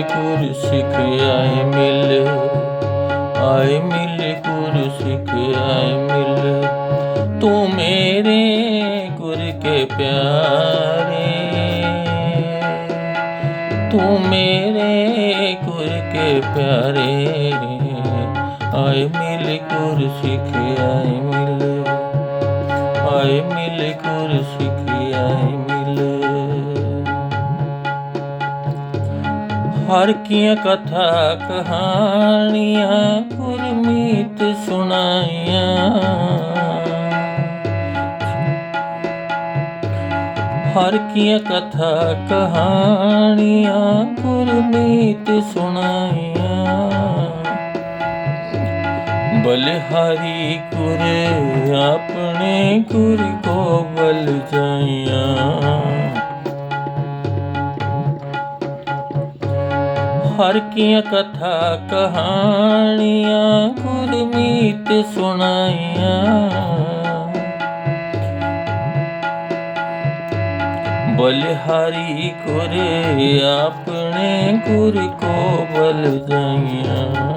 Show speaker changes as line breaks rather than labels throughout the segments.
ਮਿਲ ਗੁਰ ਸਿੱਖ ਆਏ ਮਿਲ ਆਏ ਮਿਲ ਗੁਰ ਸਿੱਖ ਆਏ ਮਿਲ ਤੂੰ ਮੇਰੇ ਗੁਰ ਕੇ ਪਿਆਰੇ ਤੂੰ ਮੇਰੇ ਗੁਰ ਕੇ ਪਿਆਰੇ ਆਏ ਮਿਲ ਗੁਰ ਸਿੱਖ ਆਏ ਮਿਲ ਆਏ ਮਿਲ ਗੁਰ ਸਿੱਖ ਹਰ ਕੀਆਂ ਕਥਾ ਕਹਾਣੀਆਂ ਗੁਰਮੀਤ ਸੁਣਾਈਆਂ। ਹਰ ਕੀਆਂ ਕਥਾ ਕਹਾਣੀਆਂ ਗੁਰਮੀਤ ਸੁਣਾਈਆਂ। ਬਲਿਹਾਰੀ ਗੁਰ ਆਪਣੇ ਗੁਰ ਕੋ ਬਲ ਜਾਈਆਂ। ਹਰ ਕੀਆਂ ਕਥਾ ਕਹਾਣੀਆਂ ਗੁਰਮੀਤ ਸੁਣਾਈਆਂ। ਬਲਿਹਾਰੀ ਗੁਰ ਆਪਣੇ ਗੁਰ ਕੋ ਬਲ ਜਾਈਆਂ।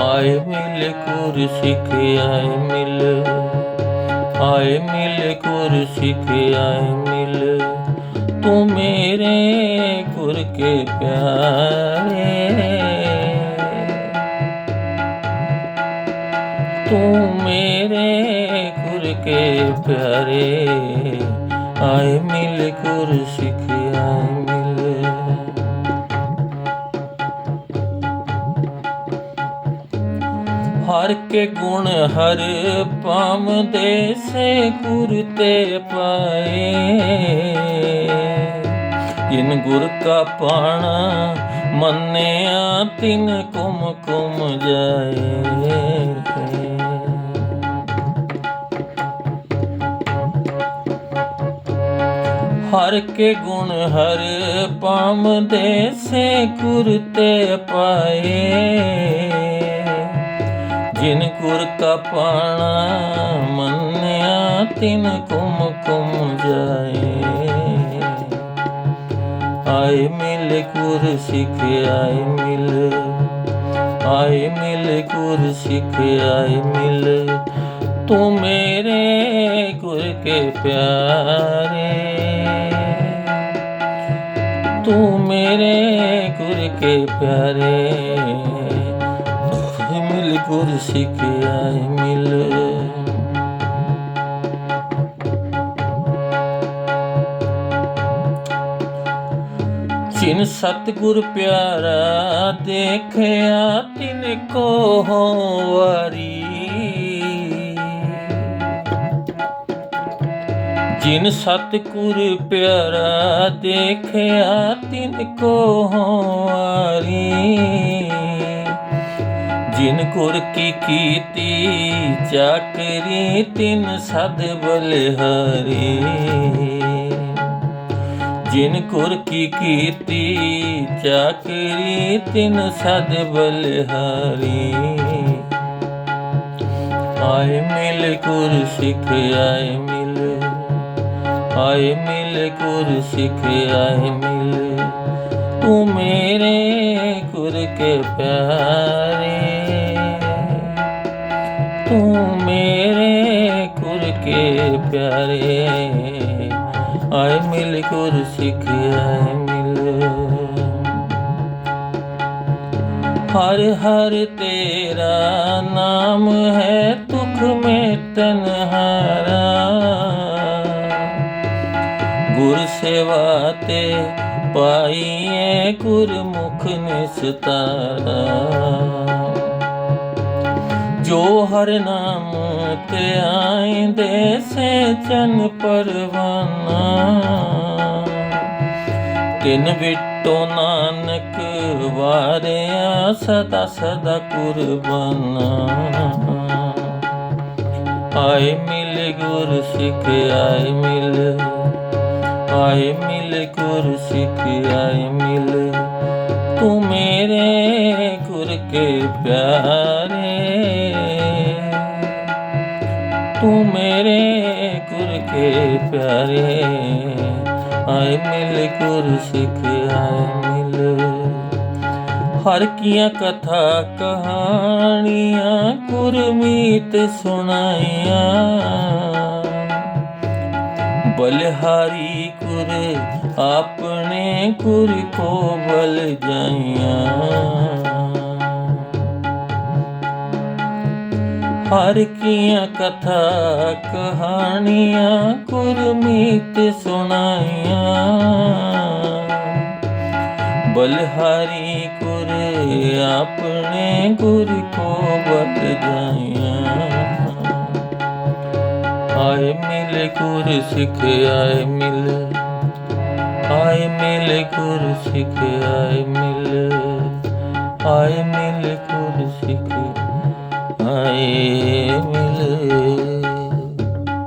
ਆਏ ਮਿਲ ਗੁਰ ਸਿੱਖ, ਆਏ ਮਿਲ। ਆਏ ਮਿਲ ਗੁਰ ਸਿੱਖ, ਆਏ ਮਿਲ। ਤੂੰ ਮੇਰੇ ਕੇ ਪਿਆਰੇ। ਤੂੰ ਮੇਰੇ ਗੁਰ ਕੇ ਪਿਆਰੇ। ਆਏ ਮਿਲ ਗੁਰ ਸਿੱਖਿਆ ਮਿਲ। ਹਰ ਕੇ ਗੁਣ ਹਰ ਪਾਮ ਦੇ ਸੇ ਗੁਰ ਤੇ ਪਾਏ। ਜਿਨ ਗੁਰ ਕਾ ਪਾਣਾ, ਮੰਨਿਆ ਤਿਨ ਕੁਮ ਕੁਮ ਜਾਏ ਹਰ ਕੇ ਗੁਣ ਹਰ ਪਾਮ ਦੇ ਸੇ ਗੁਰ ਤੇ ਪਾਏ। ਜਿਨ ਗੁਰ ਕਾ ਪਾਣਾ, ਮੰਨਿਆ ਤਿਨ ਕੁਮ ਕੁਮ ਜਾਏ। ਆਏ ਮਿਲ ਗੁਰ ਸਿੱਖ ਆਏ ਮਿਲ ਆਏ ਮਿਲ ਗੁਰ ਸਿੱਖ ਆਏ ਮਿਲ ਤੂੰ ਮੇਰੇ ਗੁਰ ਕੇ ਪਿਆਰੇ ਤੂੰ ਮੇਰੇ ਗੁਰ ਕੇ ਪਿਆਰੇ ਮਿਲ ਗੁਰ ਸਿੱਖ ਆਏ ਮਿਲ ਜਿਨ ਸਤਿਗੁਰ ਪਿਆਰਾ ਦੇਖਿਆ, ਤਿਨ ਕੋ ਵਾਰੀ। ਜਿਨ ਸਤਿਗੁਰ ਪਿਆਰਾ ਦੇਖਿਆ, ਤਿਨ ਕੋ ਵਾਰੀ। ਜਿਨ ਗੁਰ ਕੀ ਕੀਤੀ ਚਾਕਰੀ ਤਿਨ ਸਦ ਬਲਿਹਾਰੀ। ਜਿਨ ਗੁਰ ਕੀ ਕੀਤੀ, ਚਾਕਰੀ ਤਿਨ ਸਦ ਬਲਿਹਾਰੀ। ਆਏ ਮਿਲ ਗੁਰ ਸਿੱਖ, ਆਏ ਮਿਲ। ਆਏ ਮਿਲ ਗੁਰ ਸਿੱਖ, ਆਏ ਮਿਲ। ਤੂੰ ਮੇਰੇ ਕੁਰ ਕੇ ਪਿਆਰੇ। ਤੂੰ ਮੇਰੇ ਕੁਰ ਕੇ ਪਿਆਰੇ। ਆਏ ਮਿਲ ਗੁਰ ਸਿੱਖ ਆਏ ਮਿਲ। ਹਰ ਹਰ ਤੇਰਾ ਨਾਮ ਹੈ ਤੁਖ ਮੇ ਤਨਹਾਰਾ। ਗੁਰ ਸੇਵਾ ਤੇ ਪਾਈਏ ਗੁਰਮੁਖ ਨਿਸਤਾਰਾ। ਜੋ ਹਰ ਨਾਮ ਤੇ ਆਇਂਦੇ ਸੇ ਚਨ ਪਰਵਾਨਾ। ਤਿਨ ਵਿਟੋ ਨਾਨਕ ਵਾਰਿਆ ਸਦਾ ਸਦਾ ਕੁਰਬਾਨਾ। ਆਏ ਮਿਲ ਗੁਰ ਸਿੱਖ, ਆਏ ਮਿਲ। ਆਏ ਮਿਲ ਗੁਰ ਸਿੱਖ, ਆਏ ਮਿਲ। ਤੂੰ ਮੇਰੇ ਗੁਰ ਕੇ ਪਿਆਰੇ। ਤੂੰ ਮੇਰੇ ਗੁਰ ਕੇ ਪਿਆਰੇ। ਆਏ ਮਿਲ ਗੁਰ ਸਿੱਖ ਆਏ ਮਿਲ। ਹਰ ਕੀਆਂ ਕਥਾ ਕਹਾਣੀਆਂ, ਗੁਰਮੀਤ ਸੁਣਾਈਆਂ। ਬਲਿਹਾਰੀ ਗੁਰ ਆਪਣੇ ਗੁਰ ਕੋ ਬਲ ਜਾਈਆਂ। ਹਰਕੀਆਂ ਕਥਾ ਕਹਾਣੀਆਂ ਗੁਰਮੀਤ ਸੁਣਾਈਆਂ। ਬਲਿਹਾਰੀ ਗੁਰ ਆਪਣੇ ਗੁਰ ਕੋ ਬਤ ਜਾਈਆਂ। ਆਏ ਮਿਲ ਗੁਰ ਸਿੱਖ, ਆਏ ਮਿਲ। ਆਏ ਮਿਲ ਗੁਰ ਸਿੱਖ, ਆਏ ਮਿਲ। ਆਏ ਮਿਲ